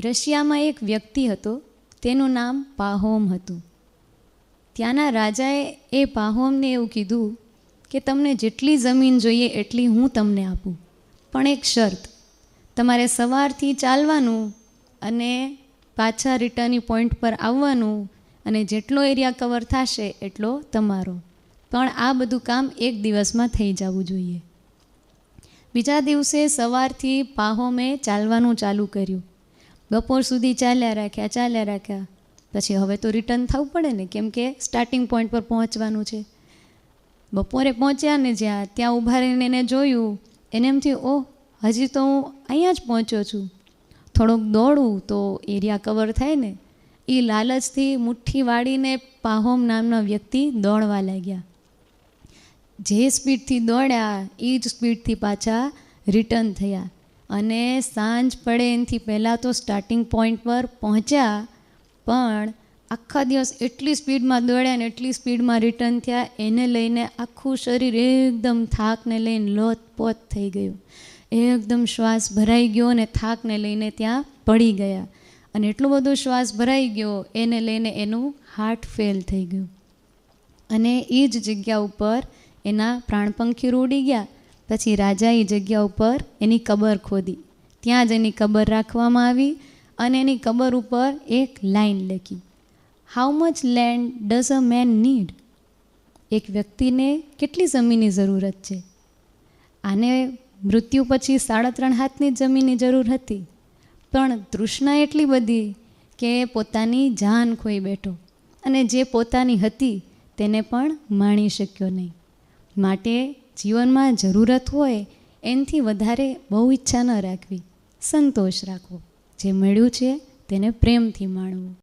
રશિયામાં એક વ્યક્તિ હતો, તેનું નામ પાહોમ હતું. ત્યાંના રાજાએ એ પાહોમને એવું કીધું કે, તમને જેટલી જમીન જોઈએ એટલી હું તમને આપું. પણ એક શરત, તમારે સવારથી ચાલવાનું અને પાછા રિટર્નિંગ પોઈન્ટ પર આવવાનું અને જેટલો એરિયા કવર થશે એટલો તમારો. પણ આ બધું કામ એક દિવસમાં થઈ જવું જોઈએ. બીજા દિવસે સવારથી પાહોમે ચાલવાનું ચાલુ કર્યું. બપોર સુધી ચાલ્યા રાખ્યા ચાલ્યા રાખ્યા. પછી હવે તો રિટર્ન થવું પડે ને, કેમ કે સ્ટાર્ટિંગ પોઈન્ટ પર પહોંચવાનું છે. બપોરે પહોંચ્યા ને જ્યાં, ત્યાં ઊભા રહીને એને જોયું. એને એમ થયું, ઓહ, હજી તો હું અહીંયા જ પહોંચ્યો છું. થોડુંક દોડું તો એરિયા કવર થાય ને. એ લાલચથી મુઠ્ઠી વાળીને પાહોમ નામના વ્યક્તિ દોડવા લાગ્યા. જે સ્પીડથી દોડ્યા એ જ સ્પીડથી પાછા રિટર્ન થયા. અને સાંજ પડે એનાથી પહેલાં તો સ્ટાર્ટિંગ પોઈન્ટ પર પહોંચ્યા, પણ આખા દિવસ એટલી સ્પીડમાં દોડ્યા ને એટલી સ્પીડમાં રિટર્ન થયા, એને લઈને આખું શરીર એકદમ થાકને લઈને લોતપોત થઈ ગયું. એકદમ શ્વાસ ભરાઈ ગયો અને થાકને લઈને ત્યાં પડી ગયા. અને એટલો બધો શ્વાસ ભરાઈ ગયો, એને લઈને એનું હાર્ટ ફેલ થઈ ગયું. અને એ જ જગ્યા ઉપર એના પ્રાણપંખી ઉડી ગયા. પછી રાજા એ જગ્યા ઉપર એની કબર ખોદી. ત્યાં જ એની કબર રાખવામાં આવી અને એની કબર ઉપર એક લાઈન લખી. How much land does a man need એક વ્યક્તિને કેટલી જમીનની જરૂરત છે? આને મૃત્યુ પછી સાડા ત્રણ હાથની જમીનની જરૂર હતી. પણ તૃષ્ણા એટલી બધી કે પોતાની જાન ખોઈ બેઠો અને જે પોતાની હતી તેને પણ માણી શક્યો નહીં. માટે જીવનમાં જરૂરત હોય, એનાથી વધારે બહુ ઈચ્છા ન રાખવી. સંતોષ રાખવો. જે મળ્યું છે, તેને પ્રેમથી માણવું.